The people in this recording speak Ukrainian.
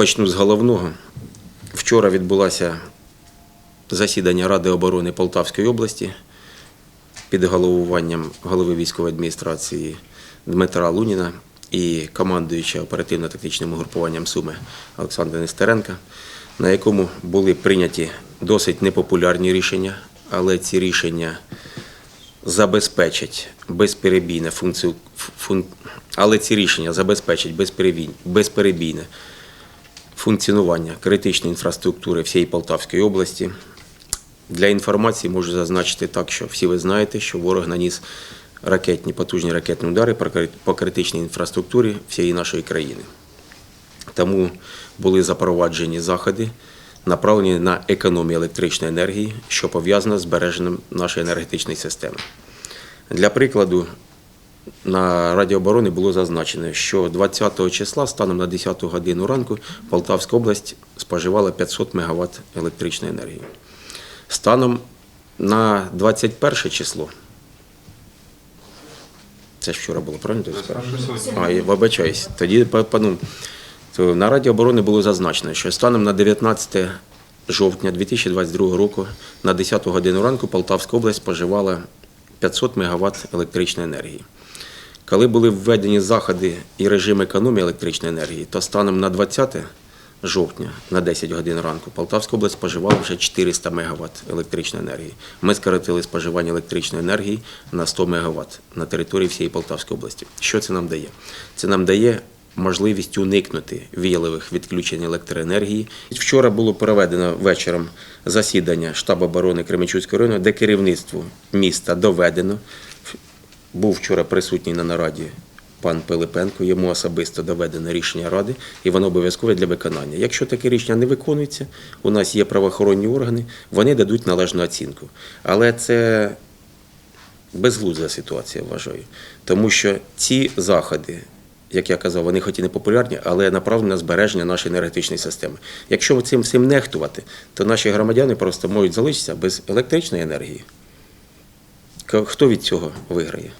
Почну з головного. Вчора відбулося засідання Ради оборони Полтавської області під головуванням голови військової адміністрації Дмитра Луніна і командуюча оперативно-тактичним угрупуванням Суми Олександра Нестеренка, на якому були прийняті досить непопулярні рішення, але ці рішення забезпечать безперебійне функцію, фун, але ці рішення забезпечать безперебійне, функціонування критичної інфраструктури всієї Полтавської області. Для інформації можу зазначити так, що всі ви знаєте, що ворог наніс ракетні, потужні ракетні удари по критичній інфраструктурі всієї нашої країни. Тому були запроваджені заходи, направлені на економію електричної енергії, що пов'язано з збереженням нашої енергетичної системи. Для прикладу, на Раді оборони було зазначено, що 20 числа станом на 10 годину ранку Полтавська область споживала 500 МВт електричної енергії. Станом на 21 число. Це ж вчора було, правильно? А, я вибачаюсь. Тоді ну, то на Раді оборони було зазначено, що станом на 19 жовтня 2022 року на 10 годину ранку Полтавська область споживала 500 МВт електричної енергії. Коли були введені заходи і режим економії електричної енергії, то станом на 20 жовтня на 10 годин ранку Полтавська область споживала вже 400 МВт електричної енергії. Ми скоротили споживання електричної енергії на 100 МВт на території всієї Полтавської області. Що це нам дає? Це нам дає можливість уникнути віялових відключень електроенергії. Вчора було проведено вечором засідання штабу оборони Кременчуцького району, де керівництво міста доведено був вчора присутній на нараді пан Пилипенко, йому особисто доведено рішення ради, і воно обов'язкове для виконання. Якщо таке рішення не виконується, у нас є правоохоронні органи, вони дадуть належну оцінку. Але це безглузда ситуація, вважаю. Тому що ці заходи, як я казав, вони хоч і не популярні, але направлені на збереження нашої енергетичної системи. Якщо цим всім нехтувати, то наші громадяни просто можуть залишитися без електричної енергії. Хто від цього виграє?